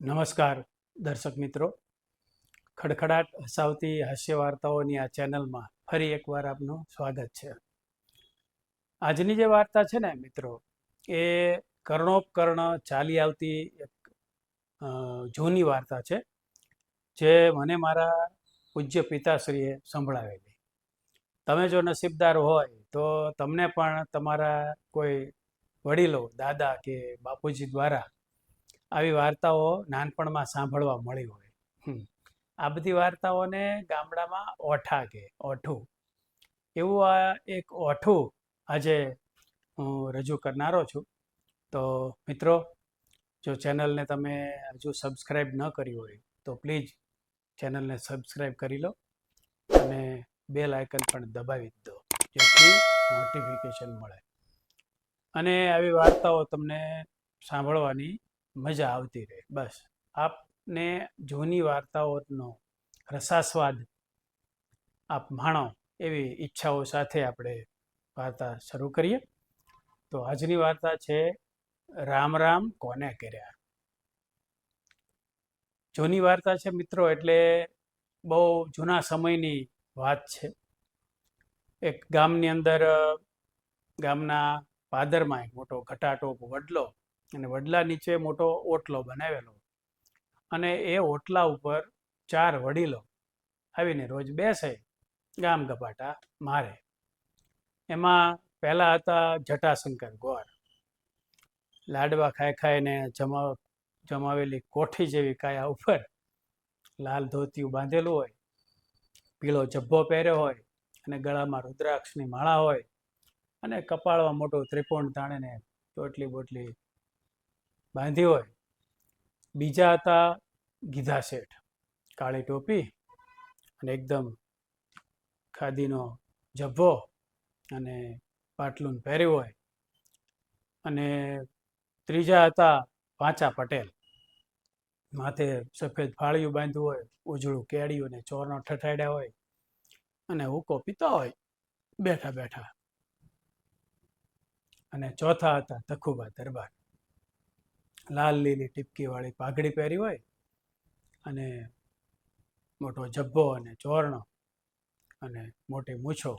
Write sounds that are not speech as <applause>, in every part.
નમસ્કાર, દર્શક મિત્રો. ખડખડાટ હસાવતી હાસ્ય વાર્તાઓની આ ચેનલમાં ફરી એકવાર આપનું સ્વાગત છે. આજની જે વાર્તા છે ને મિત્રો, એ કર્ણોપકર્ણ ચાલી આવતી એક જૂની વાર્તા છે, જે મને મારા પૂજ્ય પિતાશ્રીએ સંભળાવેલી. તમે જો નસીબદાર હોય તો તમને પણ તમારા કોઈ વડીલો, દાદા કે બાપુજી દ્વારા આવી વાર્તાઓ નાનપણમાં સાંભળવા મળી હોય. હમ. આ બધી વાર્તાઓને ગામડામાં ઓઠા કે ઓઠું. એવું આ એક ઓઠું આજે હું રજૂ કરનારો છું. તો મિત્રો જો ચેનલને તમે હજુ સબસ્ક્રાઈબ ન કરી હોય તો પ્લીઝ ચેનલને સબસ્ક્રાઈબ કરી લો અને બેલ આઇકન પણ દબાવી દો જેથી નોટિફિકેશન મળે. અને આવી વાર્તાઓ તમને સાંભળવાની મજા આવતી રહે. બસ. આપને જૂની વાર્તાઓનો રસાસ્વાદ આપ માણો એવી ઈચ્છાઓ સાથે આપણે વાર્તા શરૂ કરીએ. તો આજની વાર્તા છે, રામ રામ, કોને કર્યા? જૂની વાર્તા છે મિત્રો, એટલે બહુ જૂના સમયની વાત છે. એક ગામની અંદર ગામના પાદરમાં એક મોટો ઘટાટોપ વડલો અને વડલા નીચે મોટો ઓટલો બનાવેલો. અને એ ઓટલા ઉપર ચાર વડીલો આવીને રોજ બેસે, ગામ ગપાટા મારે. એમાં પહેલા હતા જટાશંકર ગોર. લાડવા ખાઈ ખાઈને જમા, જમાવેલી કોઠી જેવી કાયા ઉપર લાલ ધોતિયું બાંધેલું હોય, પીળો જબ્બો પહેર્યો હોય અને ગળામાં રુદ્રાક્ષની માળા હોય અને કપાળમાં મોટું ત્રિકોણ તાણીને ચોટલી બોટલી બાંધી હોય. બીજા હતા ગીધા શેઠ. કાળી ટોપી અને એકદમ ખાદીનો જભ્ભો અને પાટલું પહેર્યું હોય. અને ત્રીજા હતા પાંચા પટેલ. માથે સફેદ ફાળિયું બાંધ્યું હોય, ઉજળું કેળિયું અને ચોરનો ઠઠાડ્યા હોય અને હુકો પીતા હોય, બેઠા બેઠા. અને ચોથા હતા તખુબા દરબાર. લાલ લીલી ટીપકી વાળી પાઘડી પહેરી હોય અને મોટો જબ્બો અને ચોરણો અને મોટી મૂછો.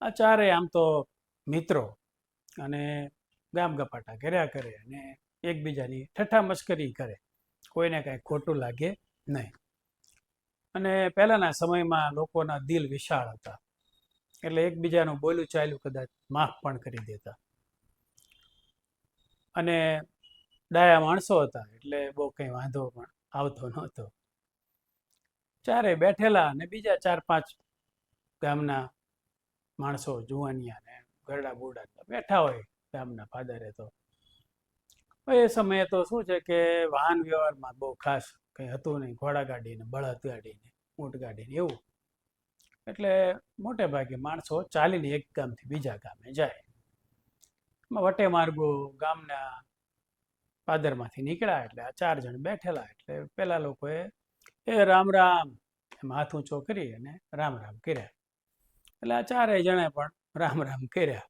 આ ચારેય આમ તો મિત્રો અને ગામ ગપાટા કર્યા કરે અને એકબીજાની ઠઠ્ઠા મશ્કરી કરે. કોઈને કાંઈ ખોટું લાગે નહીં. અને પહેલાંના સમયમાં લોકોના દિલ વિશાળ હતા. એટલે એકબીજાનું બોલું ચાલ્યું કદાચ માફ પણ કરી દેતા. અને ડાયા માણસો હતા, એટલે બહુ કંઈ વાંધો પણ આવતો નહોતો. ચારે બેઠેલા અને બીજા ચાર પાંચ ગામના માણસો જુવાનિયા ને ગરડા બુરડા બેઠા હોય ગામના ફાદરે તો. એ સમયે તો શું છે કે વાહન વ્યવહારમાં બહુ ખાસ કંઈ હતું નહીં ઘોડાગાડી ને બળદ ગાડીને, ઊંટ ગાડીને એવું. એટલે મોટે ભાગે માણસો ચાલીને એક ગામથી બીજા ગામે જાય. વટે માર્ગો ગામના પાદરમાંથી નીકળ્યા એટલે આ ચાર જણ બેઠેલા એટલે પેલા લોકોએ એ રામ રામ એમ હાથ ઊંચો કરી અને રામ રામ કર્યા. એટલે આ ચારેય જણે પણ રામ રામ કર્યા.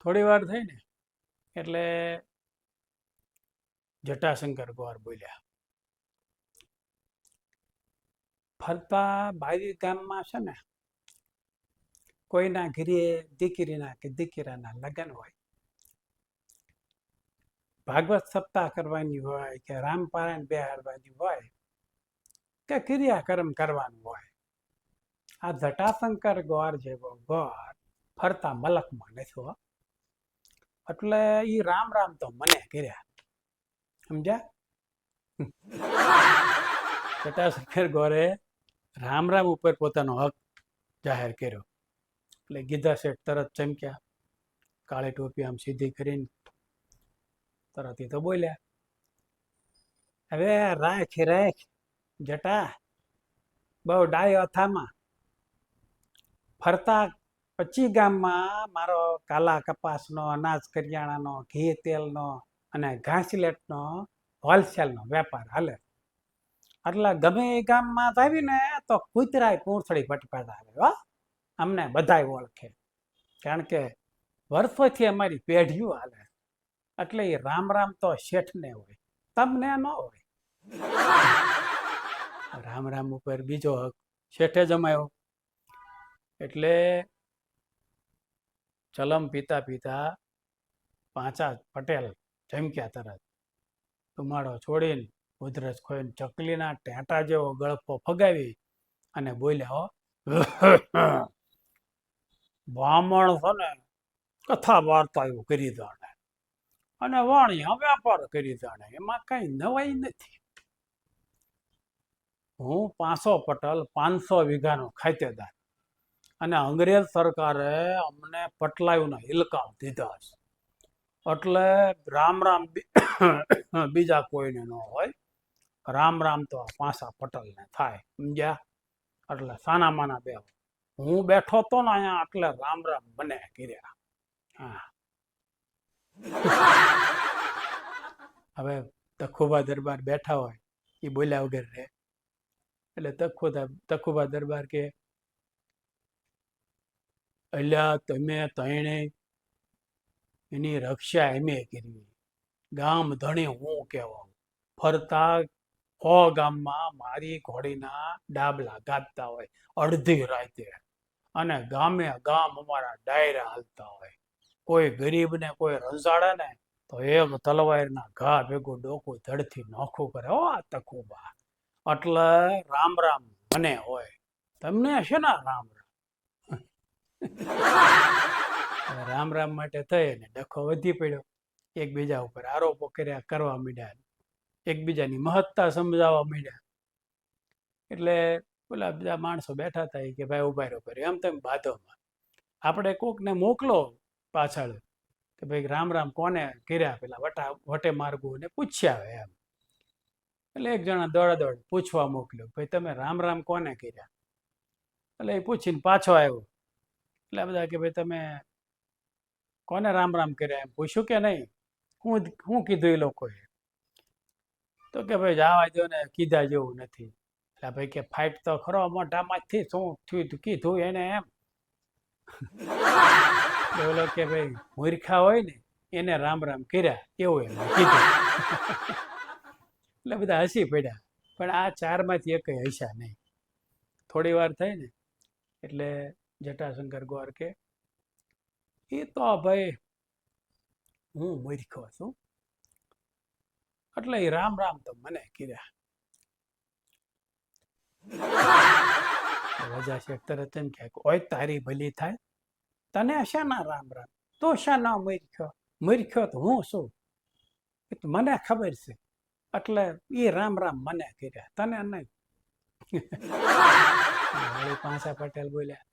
થોડી વાર થઈ ને એટલે જટાશંકર ગોર બોલ્યા, ફરતા બારી ગામમાં છે ને, કોઈના ઘરે દીકરીના કે દીકરાના લગ્ન હોય ભાગવત સપ્તાહ કરવાની હોય કે રામપારાયણ બેહાડવાની હોય કે ક્રિયાકર્મ કરવાનું હોય આ જટાશંકર ગોર જેવો ગોર ફરતા મલકમાં નથી છો એટલે એ રામ રામ તો મને કર્યા. સમજ્યા? <laughs> જટાશંકર ગોરે રામ રામ ઉપર પોતાનો હક જાહેર કર્યો. એટલે ગીધા શેઠ તરત ચમક્યા. કાળી ટોપી આમ સીધી કરીને તરત તો બોલ્યા. હવે રાખ રાખ, જટા, બહુ ડાયો અથામાં. ફરતા પચી ગામમાં મારો કાલા કપાસનો, અનાજ કરિયાણાનો, ઘી તેલનો અને ઘાસલેટનો, હોલસેલનો વેપાર હાલે. એટલે ગમે એ ગામમાં આવીને તો કૂતરાય પૂંછડી પટપાતા આવે, હો. અમને બધાય ઓળખે. કારણ કે વર્ષોથી અમારી પેઢીઓ હાલે. એટલે એ રામ રામ તો શેઠને હોય, તમને ન હોય. રામ રામ ઉપર બીજો હક શેઠે જમાયો. એટલે ચલમ પીતા પીતા પાંચા પટેલ જમક્યા તરત. ધુમાડો છોડીને ઉધરસ ખોઈને ચકલીના ટેટા જેવો ગળપો ફગાવી અને બોલ્યા, બ્રાહ્મણ છે ને, કથા વાર્તા એવું કરી જાણે અને વાણિયા વ્યાપાર કરી જાણે. એમાં કઈ નવાઈ નથી. હું પાંચસો પટલ પાંચસો વીઘાનો ખાતેદાર. અને અંગ્રેજ સરકારે અમને પટલાયુના હિલકાવ દીધા છે. એટલે રામ રામ <coughs> બીજા કોઈને ન હોય. રામ રામ તો પાંચા પટલને થાય, સમજ્યા? એટલે સાના માના બે. હું બેઠો તો ને અહીંયા એટલે રામ રામ બને કર્યા. હા. <laughs> હવે તખુબા દરબાર બેઠા હોય એ બોલ્યા વગર રહે. એટલે તખો તખુબા દરબાર કે અલ્યા તમે તણે એની રક્ષા એમે કરવી. ગામ ધણી હું કહેવા ફરતા હો ગામમાં મારી ઘોડીના ડાબલા ગાતા હોય અડધી રાતે. અને ગામે ગામ અમારા ડાયરા હાલતા હોય. કોઈ ગરીબને, કોઈ રંજાડાને તો એક તલવારના ઘા ભેગું ડોકું ધડથી નોખું કરે. ઓ તકુબા. એટલે રામ રામ મને હોય. તમને હશે ને રામ? રામ રામ રામ માટે થઈ ને ડખો વધી પડ્યો. એકબીજા ઉપર આરોપો કર્યા, કરવા માંડ્યા. એકબીજાની મહત્તા સમજાવવા માંડ્યા. એટલે પેલા બધા માણસો બેઠા હતા કે, ભાઈ, ઊભા રહ્યો કરે એમ તેમ બાધોમાં. આપણે કોકને મોકલો પાછળ કે ભાઈ રામ રામ કોને કર્યા પેલા વટા વટે માર્ગો ને પૂછ્યા એમ. એટલે એક જણા દોડા દોડ પૂછવા મોકલ્યો, ભાઈ તમે રામ રામ કોને કર્યા એટલે એ પૂછીને પાછો આવ્યો. એટલે બધા કે ભાઈ, તમે કોને રામ રામ કર્યા એમ પૂછ્યું કે નહીં. હું હું કીધું એ લોકોએ. તો કે ભાઈ, જવા દો ને, કીધા જેવું નથી. એટલે ભાઈ કે, ફાઇટ તો ખરો, મોઢામાંથી શું થયું કીધું એને એમ. એટલે ઓલો કે ભાઈ મૂર્ખા હોય ને એને રામ રામ કર્યા એવું એમ કીધું. એટલે બધા હસી પડ્યા. પણ આ ચારમાંથી એક હસ્યા નહીં. થોડી વાર થઈ ને એટલે જટાશંકર ગોર કે એ તો ભાઈ હું મૂર્ખો છું. એટલે રામ રામ તો મને કર્યા. રજા શેખ તરત એમ કે, ઓય તારી ભલી થાય. તને શાના રામ રામ? તો શાના મરખ્યો મરખ્યો તો હું શું? મને ખબર છે. એટલે એ રામ રામ મને કર્યા. તને નહીં. વળી પાંચા પટેલ બોલ્યા,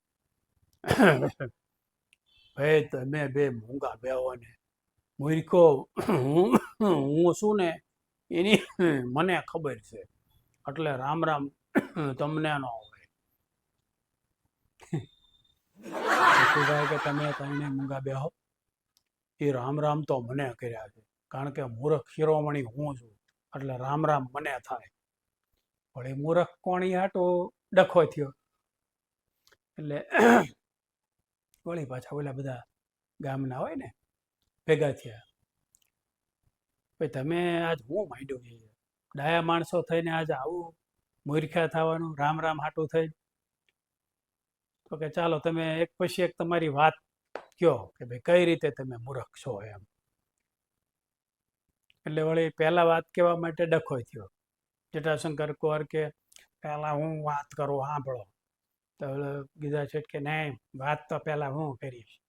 ભાઈ, તમે બે મૂંગા બેહો ને. મૂર્ખો હું હું શું ને? એની મને ખબર છે. એટલે રામ રામ તમને ન હોય. ભાઈ કે તમે તમને મૂંગા બેહો. એ રામ રામ તો મને કર્યા છે. કારણ કે મૂર્ખ શિરોમણી હું છું. એટલે રામ રામ મને થાય. એ મૂર્ખ કોણી? હાટો ડખો થયો. એટલે વળી પાછા ઓલા બધા ગામના હોય ને, ભેગા થયા. ભાઈ, તમે આજ હું માંડ્યું? ડાયા માણસો થઈને આજ આવું મૂર્ખ્યા થવાનું, રામ રામ હાટું થઈ તો કે ચાલો તમે એક પછી એક તમારી વાત કયો કે ભાઈ કઈ રીતે તમે મૂર્ખ છો એમ. એટલે વળી પહેલા વાત કહેવા માટે ડખો થયો. જટાશંકર કોર કે, પહેલા હું વાત કરું, સાંભળો. તો કીધા છે કે, નહીં, વાત તો પહેલા હું કરીશ.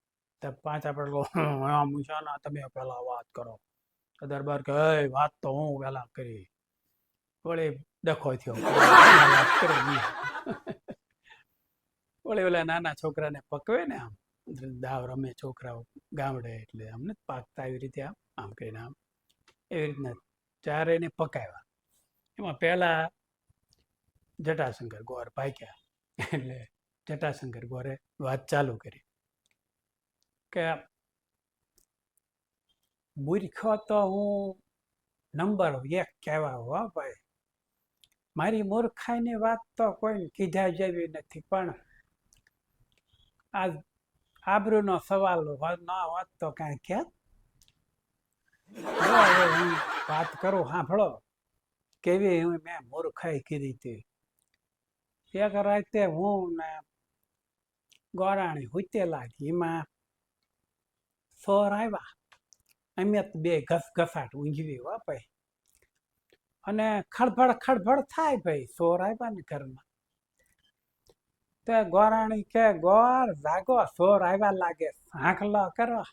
તો પાંચ આપણે મૂછાના તમે પહેલા વાત કરો. તો દરબાર કે, હે, વાત તો હું પહેલાં કરી. વળી ડખો થયો. વળી ઓલા નાના છોકરાને પકવે ને આમ દાવ રમે છોકરાઓ ગામડે, એટલે અમને પાકતા એવી રીતે આમ આમ કરીને આમ એવી રીતના ચારે એને પકાવ્યા. એમાં પહેલાં જટાશંકર ગોર પાક્યા એટલે જટાશંકર ગોરે વાત ચાલુ કરી કે મૂર્ખો તો હું નંબર એક કહેવા હો ભાઈ. મારી મૂર્ખાઈની વાત તો કોઈ કીધા જેવી નથી, પણ આ આબરૂનો સવાલ ના હોત તો કાંઈ હું વાત કરું સાંભળો કેવી હું મેં મૂર્ખાઈ કીધી હતી એક રાતે હું ને ગોરાણી હુતેલા એમાં સોર આવ્યા અમે બે ઘસ ઘસાટ ઊંઘવી હો ભાઈ અને ખડભડ ખડભડ થાય ભાઈ સોર આવ્યા ને ઘરમાં તે ગોરાણી કે ગોર જાગો સોર આવ્યા લાગે સાંકલો કરવા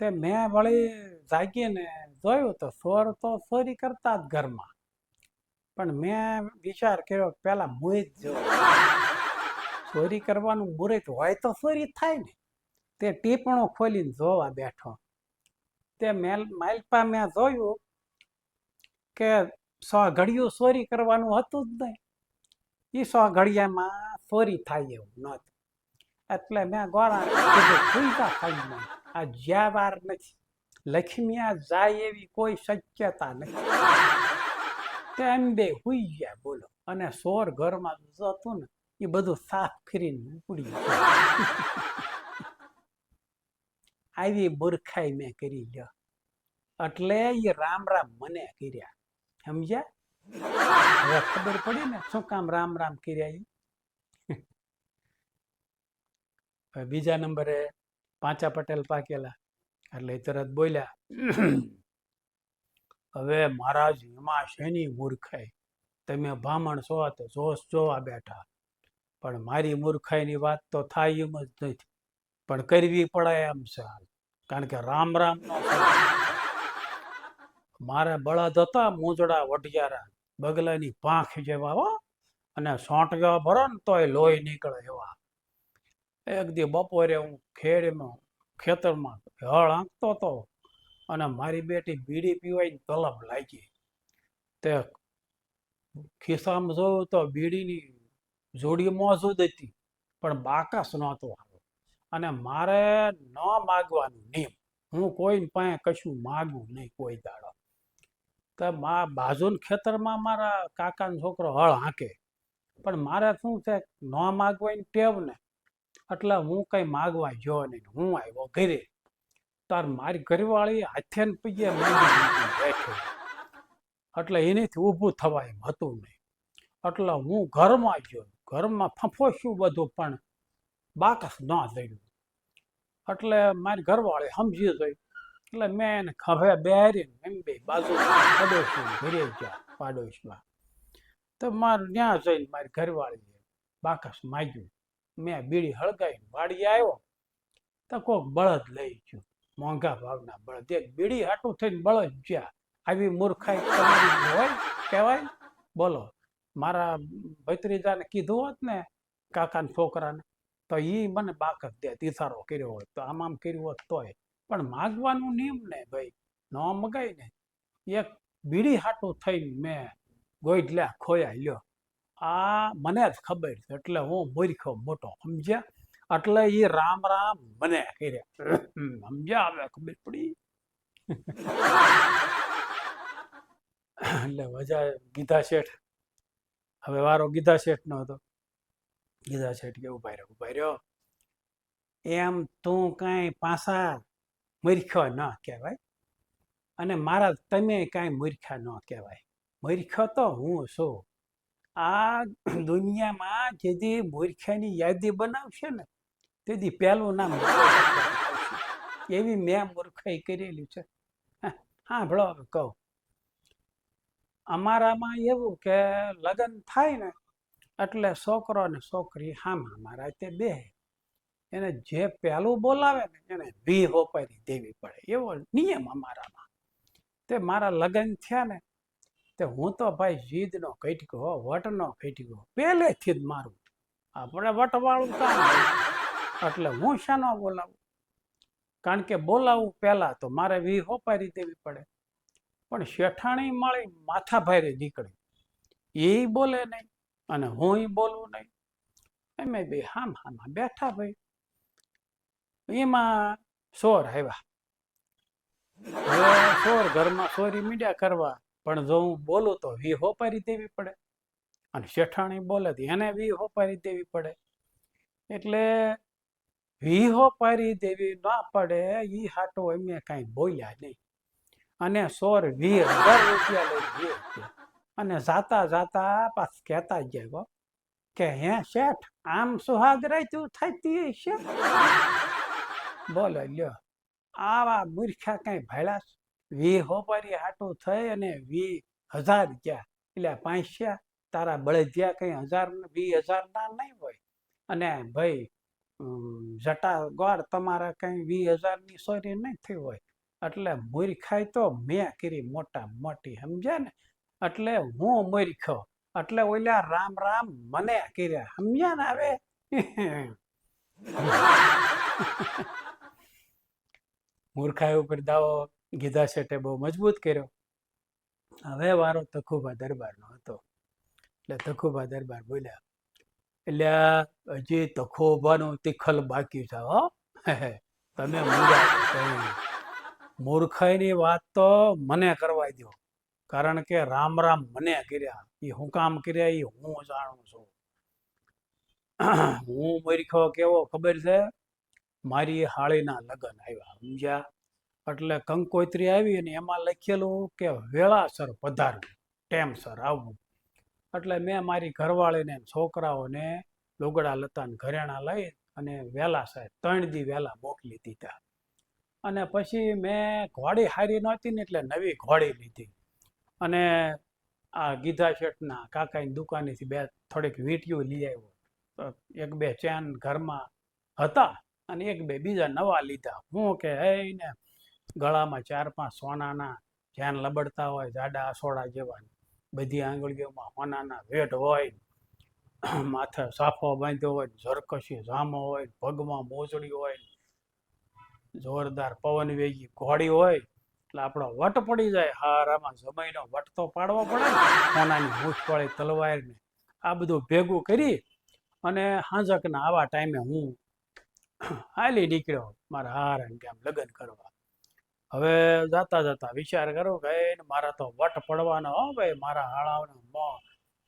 તે મેં વળી જાગીને જોયું તો સોર તો ચોરી કરતા જ ઘરમાં. પણ મેં વિચાર કર્યો પેલા મુહિત જો ચોરી કરવાનું મુહૂર્ત હોય તો ચોરી થાય ને. તે ટીપણો ખોલીને જોવા બેઠો. તે મેલ, માલપા મેં જોયું કે સો ઘડિયું ચોરી કરવાનું હતું જ નહીં. એ સો ઘડિયામાં ચોરી થાય એવું નહોતું એટલે મેં ગોળા ખુલતા થઈ આ જ્યાં વાર નથી. લક્ષ્મી આ જાય એવી કોઈ શક્યતા નથી. તેમ બે હુઈ ગયા, બોલો. અને સોર ઘરમાં જતું ને એ બધું સાફ કરીને ઉપડી આવી મૂર્ખાઈ મેં કરી લ્યો. એટલે એ રામ રામ મને કર્યા. સમજ્યા? ખબર પડી ને શું કામ રામ રામ કર્યા બીજા નંબરે પાંચા પટેલ પાકેલા, એટલે તરત બોલ્યા, હવે મહારાજ એમાં શેની મૂર્ખાઈ? તમે બ્રાહ્મણ છો તો જોશ જોવા બેઠા. પણ મારી મૂર્ખાઈની વાત તો થાય એમ જ નથી. પણ કરવી પડે એમ છે કારણ કે રામ રામ મારે બળદ હતા મૂંઝડા વઢિયારા. બગલાની પાંખ જેવા હો, અને સોંટગા ભરો ને તોય લોહી નીકળે એવા. એક દી બપોરે હું ખેડમાં, ખેતરમાં હળ આંકતો હતો અને મારી બેટી બીડી પીવાય તલબ લાગી. તે ખિસ્સામાં જોયું તો બીડીની જોડી મોજૂદ હતી, પણ બાકસ નહોતો આવ્યો. અને મારે ન માગવાનું નિયમ. હું કોઈ પાસે કશું માગું નહીં કોઈ દાડો. તો મા બાજુના ખેતરમાં મારા કાકાનો છોકરો હળ હાંકે. પણ મારે શું છે, ન માગવાની ટેવ ને. એટલે હું કંઈ માગવા ગયો નહીં. હું આવ્યો ઘરે. તાર મારી ઘરવાળી હાથે ને પીએ બેઠી. એટલે એનેથી ઊભું થવા એમ હતું નહીં. એટલે હું ઘરમાં ગયો. ઘરમાં ફફોસ્યું બધું, પણ બાકસ ન થયું. એટલે મારી ઘરવાળી સમજી જોઈ એટલે મેં એને ખભે બેરીને એમ બે બાજુ પડોશી ઘરે ગયા, પાડોશમાં. તો મારું ત્યાં જઈને મારી ઘરવાળી બાકસ માગ્યું. મેં બીડી હળગાઈને વાડી આવ્યો. તો કોક બળદ લઈ ગયો. મોંઘા ભાવના બળદ. એક બીડી હાટું થઈને બળદ જ્યાં આવી મૂર્ખાઈ હોય કહેવાય? બોલો. મારા ભત્રીજાને કીધું હોત ને, કાકાના છોકરાને, તો એ મને બાકસ દે ઈશારો કર્યો હોત. તો આમ આમ કર્યું હોત તોય. પણ માગવાનું નિયમ ને ભાઈ, ન મગાય ને. એક બીડી હાટું થઈને મેં ગોઈડલ્યા ખોયા લ્યો. આ મને જ ખબર છે, એટલે હું મૂર્ખો મોટો, સમજ્યા? એટલે એ રામ રામ મને કર્યા. સમજ્યા હવે ખબર પડી? એટલે વજા ગીધા શેઠ. હવે વારો ગીધા શેઠ નો હતો. ગીધા શેઠ કે ઊભા રહ્યો ઊભા રહ્યો. એમ તું કાંઈ પાસા મૂર્ખ્યો ન કહેવાય. અને મારા, તમે કાંઈ મૂર્ખા ન કહેવાય. મૂર્ખ્યો તો હું છું. આ દુનિયામાં જેથી મૂર્ખાની યાદી બનાવશે ને તેથી પહેલું નામ એવી મેં મૂર્ખાઈ કરેલી છે. હા ભળો હવે કહું. અમારામાં એવું કે લગ્ન થાય ને, એટલે છોકરો ને છોકરી હામ, મારા તે બે એને જે પહેલું બોલાવે ને એને વી હોપારી દેવી પડે. એવો નિયમ અમારામાં. તે મારા લગ્ન થયા ને, તે હું તો ભાઈ જીદનો કટકો વટનો કટકો પહેલેથી જ મારું. આપણે વટવાળું કામ એટલે હું શાનો બોલાવું? કારણ કે બોલાવું પહેલા તો મારે વી હોપારી દેવી પડે. પણ શેઠાણી માળી માથા ભારે નીકળી. એ બોલે નહીં અને હું બોલવું નહીં. એમ બે હામ હામાં બેઠા ભાઈ. એમાં સોર આવ્યા. સોર ઘરમાં સોરી મીડિયા કરવા, પણ જો હું બોલું તો વી હોપારી દેવી પડે. અને શેઠાણી બોલે એને વી હોપારી દેવી પડે. એટલે વી હોપારી દેવી ના પડે, ઈ હાટો એમને કાંઈ બોલ્યા નહીં. અને સોર વી હજાર રૂપિયા લઈ ગયો અને જાતા જાતા પાછ કહેતા ગયા કે હે શેઠ, આમ સુહાગ રાખ્યું થતી છે બોલો, લ્યો. આવા મૂર્ખા કઈ ભાડા વી હોપારી હાટું થઈ અને વી હજાર ગયા. એટલે પાંચસ્યા તારા બળદિયા કઈ હજાર વી હજાર ના નહીં હોય? અને ભાઈ જટા ગોળ તમારા કઈ વી હજારની સોરી નહીં થઈ હોય? એટલે મૂર્ખાઈ તો મેં કરી મોટા મોટી, સમજ્યા ને? એટલે હું મૂર્ખો. એટલે ઓલા રામ રામ મને કર્યા, સમજ્યા ને હવે? <laughs> મૂર્ખાઈ ઉપર દાવો ગીધા શેઠે બહુ મજબૂત કર્યો. હવે વારો તખુભા દરબારનો હતો. એટલે તખુભા દરબાર બોલ્યા, એટલે હજી તખોભાનું તિખલ બાકી છે, હો. <laughs> તમે મૂર્ખાઈની વાત તો મને કરવા દો કારણ કે રામ રામ મને કર્યા. એ હું કામ કર્યા એ હું જાણું છું. <clears throat> હું મૂર્ખો કેવો ખબર છે? મારી હાળીના લગ્ન આવ્યા સમજ્યા? એટલે કંકોત્રી આવી અને એમાં લખેલું કે વેળાસર પધારવું ટેમસર આવવું. એટલે મેં મારી ઘરવાળીને છોકરાઓને લુગડા લતા ને ઘરેણા લઈ અને વહેલા સાહેબ ત્રણ દી વહેલા મોકલી દીધા. અને પછી મેં ઘોડી હારી નહોતી ને એટલે નવી ઘોડી લીધી. અને આ ગીધા શેઠના કાકાની દુકાનેથી બે થોડીક વીંટીઓ લઈ આવ્યો. એક બે ચેન ઘરમાં હતા. અને એક બે બીજા નવા લીધા. હું કે ને ગળામાં ચાર પાંચ સોનાના ધ્યાન લબડતા હોય, જાડા આસોડા જેવા, બધી આંગળીઓમાં સોનાના વેઢ હોય, માથે સાફો બાંધ્યો હોય, ઝરકશી જામો હોય, પગમાં મોજડી હોય, જોરદાર પવન વેગી ઘોડી હોય, એટલે આપણો વટ પડી જાય. હારામાં જમાઈનો વટ તો પાડવો પડે સોનાની મૂછવાળી તલવારને આ બધું ભેગું કરી અને હાંજકના આવા ટાઈમે હું હાલી નીકળ્યો મારા હાર કે આમ લગ્ન કરવા. હવે જાતા જાતા વિચાર કરો કે મારા તો વટ પડવાનો હો ભાઈ, મારા હાળાઓના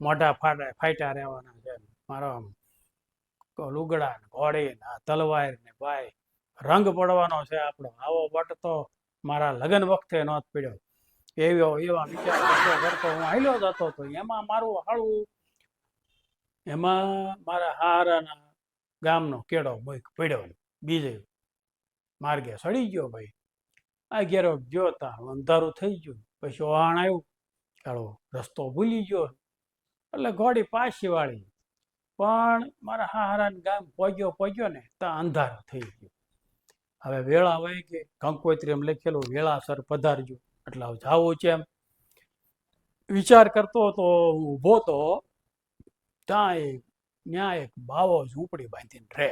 મોઢા ફાટા ફાટ્યા રહેવાના છે મારો લુગડા ને ઘોડી ને તલવાર ને ભાઈ, રંગ પડવાનો છે આપણો. આવો વટ તો મારા લગ્ન વખતે નો પડ્યો. એવો, એવા વિચાર કરતો હું હાલ્યો જતો હતો એમાં મારું હાળું, એમાં મારા હારાના ગામનો કેળો બોઈક પડ્યો બીજે માર્ગે સડી ગયો ભાઈ. આ ઘેરો ગયો ત્યાં અંધારું થઈ ગયું, પછી વહાણ આવ્યું. કાળો રસ્તો ભૂલી ગયો. એટલે ઘોડી પાછી વાળી. પણ મારા હારાને ગામ પહોંચ્યો પહોંચ્યો ને ત્યાં અંધારું થઈ ગયું. હવે વેળા વહી કે કંકોત્રી એમ લખેલું વેળાસર પધારજો. એટલે જાવું છે એમ. વિચાર કરતો હતો હું ઊભો તો, ત્યાં ત્યાં એક બાવો ઝૂંપડી બાંધીને રહે.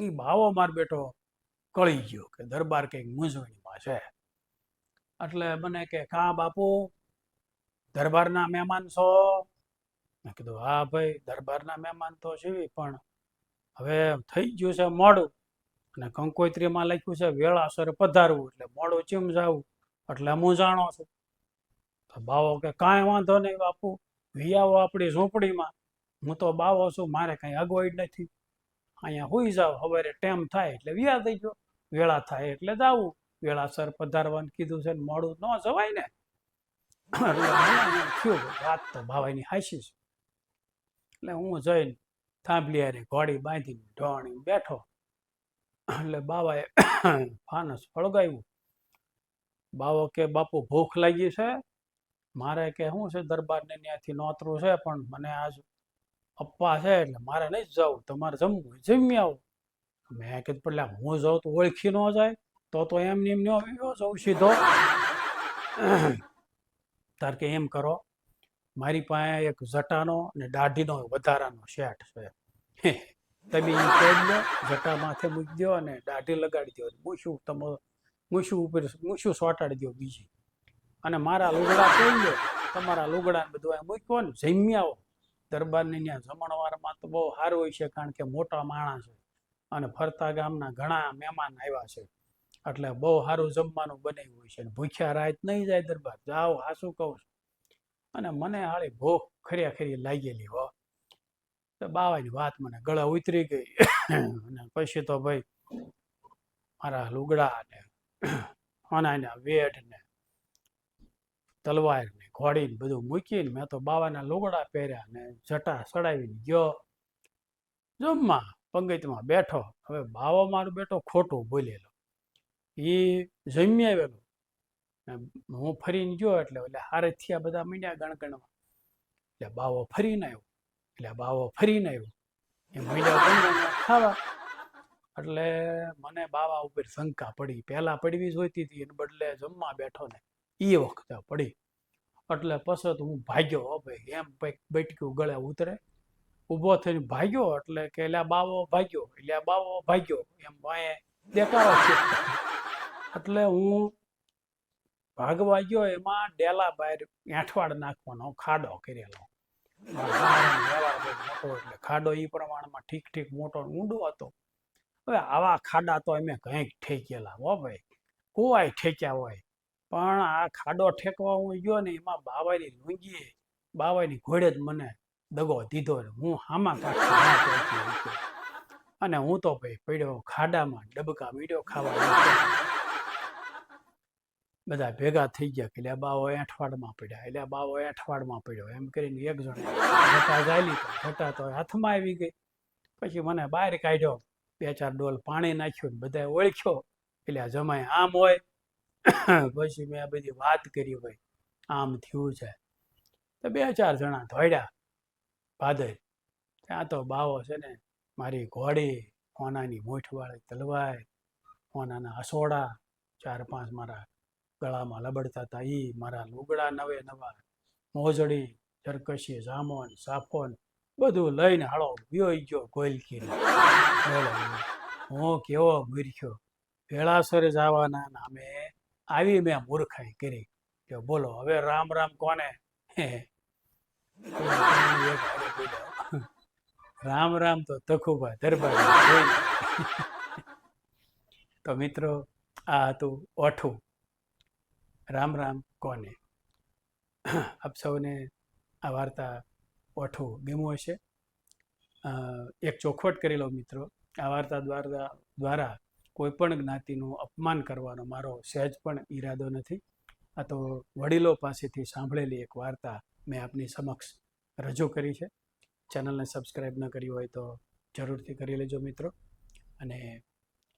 એ બાવો માર બેટો કળી ગયો કે દરબાર કંઈક મૂંઝવણીમાં છે. એટલે મને કે, કા બાપુ, દરબારના મહેમાન છો? મેં કીધું, હા ભાઈ, દરબારના મહેમાન તો છે પણ હવે થઈ ગયું છે મોડું. અને કંકોત્રીમાં લખ્યું છે, વેળાસર પધારવું. એટલે મોડું ચીમ જાવું એટલે હું જાણો છું. તો બાવો કે, કાંઈ વાંધો નહીં બાપુ વિયાવો આપણી ઝૂંપડીમાં. હું તો બાવો છું, મારે કંઈ અગવડ નથી. અહીંયા હોઈ જાવ, સવારે ટેમ થાય એટલે વ્યા થઈ ગયો. વેળા થાય એટલે જાવું વેળાસર પધારવાનું કીધું છે ને મોડું ન જવાય ને. થયું, વાત તો ભાવાઈની હાસી છે. એટલે હું જઈને થાંભલી હારે ઘોડી બાંધીને ઢોણી બેઠો. એટલે બાવાએ ફાનસ ફળગાવ્યું. બાવો કે, બાપુ, ભૂખ લાગી છે? મારે કે, શું છે? દરબારને ત્યાંથી નોતરું છે, પણ મને આજ અપ્પા છે એટલે મારે નહીં જવું, તમારે જમવું જમી આવું. મેં કીધું પડે હું જાઉં તો ઓળખી ન જાય, તો તો એમ ને એમ ન જાઉં સીધો. તાર કે એમ કરો, મારી પાસે એક જટાનો અને દાઢીનો વધારાનો સેટ છે. તમે એમ કહી દો, જટા માથે મૂકી દો અને દાઢી લગાડી દો. મૂછું તમે, મૂછું ઉપર, મૂછું સોટાડી દો બીજી. અને મારા લુગડા કહી દો તમારા લુગડા બધું મૂક્યો ને જમી આવો. દરબારની ત્યાં જમણવારમાં તો બહુ સારું હોય છે, કારણ કે મોટા માણસ છે અને ફરતા ગામના ઘણા મહેમાન આવ્યા છે. એટલે બહુ સારું જમવાનું બનાવ્યું હોય છે ભૂખ્યા રાત નહીં જાય દરબાર. જાઓ, હાસું કહું છું. અને મને હાળી ભૂખ ખરી લાગેલી હો. તો બાવાની વાત મને ગળા ઉતરી ગઈ. અને પછી તો ભાઈ મારા લુગડા ને હોનાના વેઠ ને તલવાર ને ઘોડી ને બધું મૂકીને મેં તો બાવાના લુગડા પહેર્યા ને જટા સડાવીને ગયો. જમવા પંગતમાં બેઠો. હવે બાવો મારો બેટો ખોટું બોલેલો. એ જમી આવેલો. હું ફરીને ગયો એટલે એટલે હારે થયા બધા મીંડ્યા ગણગણવા. એટલે બાવો ફરીને આવ્યો. એટલે બાવો ફરીને આવ્યો. એ મીંડ્યા ખાવા. એટલે મને બાવા ઉપર શંકા પડી. પહેલાં પડવી જોઈતી હતી એને બદલે જમવા બેઠો ને એ વખતે પડી. એટલે પછી તો હું ભાગ્યો ભાઈ, એમ કંઈક બેટક્યું ગળે ઉતરે. ઊભો થઈને ભાગ્યો, એટલે કે એટલે બાવો ભાગ્યો એટલે બાવો ભાગ્યો, એમ વાંએ દેખાડો છે. એટલે હું ભાગવા ગયો, એમાં ડેલા બહાર એઠવાડ નાખવાનો, ખાડો કરેલો. એટલે ખાડો એ પ્રમાણમાં ઠીક ઠીક મોટો ઊંડો હતો. હવે આવા ખાડા તો અમે કંઈક ઠેકેલા, હો ભાઈ. કુવાય ઠેક્યા હોય. પણ આ ખાડો ઠેકવા હું ગયો ને એમાં બાવાની લુંગીએ બાવાની ઘોડે જ મને દગો દીધો ને હું હામાં. અને હું તો ભાઈ પડ્યો ખાડામાં ડબકા મીડ્યો ખાવા બધા ભેગા થઈ ગયા કે લે બાવો એઠવાડમાં પડ્યા એટલે બાવો એઠવાડમાં પડ્યો. એમ કરીને એક જણ ઘટા ગાયલી ઘટા તો હાથમાં આવી ગઈ. પછી મને બહાર કાઢ્યો, બે ચાર ડોલ પાણી નાખ્યું ને બધાએ ઓળખ્યો એટલે આ જમાય આમ હોય પછી મેં આ બધી વાત કરી ભાઈ. આમ થયું છે. તો બે ચાર જણા ધોડ્યા ભાદર ત્યાં તો બાવો છે ને, મારી ઘોડી હોનાની મૂઠવાળી તલવાર હોનાના હસોડા, ચાર પાંચ મારા ગળામાં લબડતા હતા. એ મારા લુગડા નવે નવા, મોજડી ચરકશી જામોન, સાફોન, બધું લઈને હાળો વ્યોઈ ગયો ગોલકીને. બોલો, હું કેવો મૂર્ખ્યો? વેળાસરે જવાના નામે આવી મેં મૂર્ખાઈ કરી કે બોલો, હવે રામ રામ કોને? રામ રામ તો તખુબા દરબાર તો મિત્રો, આ હતું ઓઠું. રામ રામ કોને? આપ સૌને આ વાર્તા ઓઠું ગમ્યું હશે. એક ચોખવટ કરી લો મિત્રો. આ વાર્તા દ્વારા દ્વારા કોઈ પણ જ્ઞાતિનું અપમાન કરવાનો મારો સહેજ પણ ઈરાદો નથી. આ તો વડીલો પાસેથી સાંભળેલી એક વાર્તા મેં આપની સમક્ષ રજૂ કરી છે. ચેનલને સબસ્ક્રાઈબ ન કરી હોય તો જરૂરથી કરી લેજો મિત્રો. અને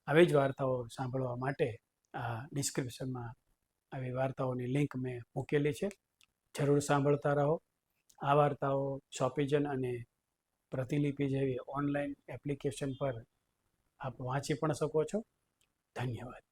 આવી જ વાર્તાઓ સાંભળવા માટે આ ડિસ્ક્રિપ્શનમાં આવી વાર્તાઓની લિંક મેં મૂકેલી છે. જરૂર સાંભળતા રહો. આ વાર્તાઓ શોપિજન અને પ્રતિલિપિ જેવી ઓનલાઈન એપ્લિકેશન પર આપ વાંચી પણ શકો છો. ધન્યવાદ.